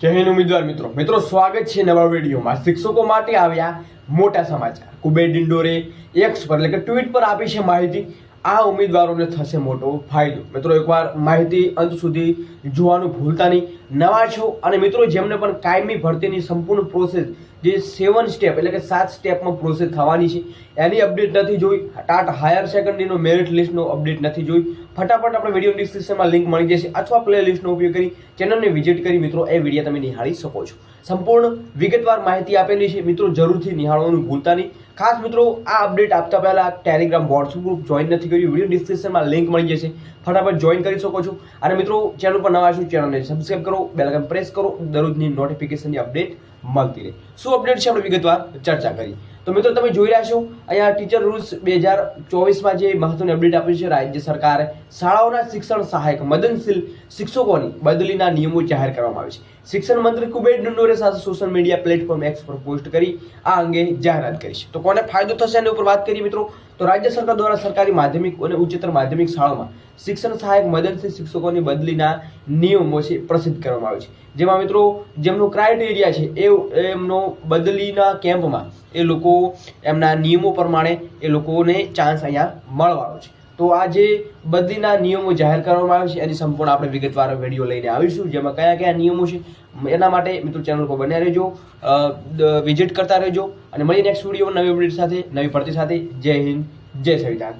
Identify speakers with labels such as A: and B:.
A: જય હિન્દ ઉમેદવાર મિત્રો. મિત્રો, સ્વાગત છે નવા વિડીયોમાં. શિક્ષકો માટે આવ્યા મોટા સમાચાર. કુબેર ડિંડોરે એક્સ પર, એટલે કે ટ્વીટ પર આપી છે માહિતી. આ ઉમેદવારોને થશે મોટો ફાયદો. મિત્રો, એકવાર માહિતી અંત સુધી જોવાનું ભૂલતા નહીં. નવા છો. અને મિત્રો, જેમને પણ કાયમી ભરતીની સંપૂર્ણ પ્રોસેસ જે સેવન સ્ટેપ એટલે કે સાત સ્ટેપમાં પ્રોસેસ થવાની છે. એની અપડેટ નથી જોઈ. ટાટ હાયર સેકન્ડરીનો મેરિટ લિસ્ટનો અપડેટ નથી જોઈ. ફટાફટ આપણે વીડિયો ડિસ્ક્રિપ્શનમાં લિંક મળી જશે અથવા પ્લે લિસ્ટનો ઉપયોગ કરી ચેનલને વિઝિટ કરી. મિત્રો, એ વીડિયો તમે નિહાળી શકો છો. સંપૂર્ણ વિગતવાર માહિતી આપેલી છે. મિત્રો, જરૂરથી નિહાળવાનું ભૂલતા નહીં. ખાસ મિત્રો, આ અપડેટ આપતા પહેલા ટેલિગ્રામ વોટ્સઅપ ગ્રુપ જોઈન નથી કર્યું. વીડિયો ડિસ્ક્રિપ્શનમાં લિંક મળી જશે. ફટાફટ જોઈન કરી શકો છો. અને મિત્રો ચેનલ પર નવા છો ચેનલને સબસ્ક્રાઇબ કરો. બેલકન પ્રેસ કરો. દરરોજની નોટિફિકેશનની અપડેટ મળતી રહે. શું અપડેટ છે આપણે વિગતવાર? ચર્ચા કરી. તો મિત્રો, તમે જોઈ રહ્યા છો, અહીંયા ટીચર રૂલ્સ બે હજાર ચોવીસમાં જે મહત્વની અપડેટ આપી છે, રાજ્ય સરકારે શાળાઓના શિક્ષણ સહાયક મદનશીલ શિક્ષકોની બદલીના નિયમો જાહેર કરવામાં આવે છે. શિક્ષણ મંત્રી કુબેર ડુંડોરે સાથે સોશિયલ મીડિયા પ્લેટફોર્મ એક્સ પર પોસ્ટ કરી આ અંગે જાહેરાત કરી છે. તો કોને ફાયદો થશે એની ઉપર વાત કરીએ મિત્રો? તો રાજ્ય સરકાર દ્વારા સરકારી માધ્યમિક અને ઉચ્ચતર માધ્યમિક શાળાઓમાં શિક્ષણ સહાયક મદનશીલ શિક્ષકોની બદલીના નિયમો છે, પ્રસિદ્ધ કરવામાં આવે છે. જેમાં મિત્રો, જેમનો ક્રાઇટેરિયા છે, એ, એમનો બદલીના કેમ્પમાં એ લોકો એમના નિયમો પ્રમાણે એ લોકોને ચાન્સ અહીંયા મળવાનો છે. તો આ જે બદલીના નિયમો જાહેર કરવામાં આવે છે, એની સંપૂર્ણ આપણે વિગતવાર વીડિયો લઈને આવીશું, જેમાં કયા કયા નિયમો છે. એના માટે મિત્રો ચેનલ પર બન્યા રહેજો વિઝિટ કરતા રહેજો, અને મળીએ નેક્સ્ટ વીડિયો નવી અપડેટ સાથે, નવી ભરતી સાથે. જય હિન્દ, જય સંવિધાન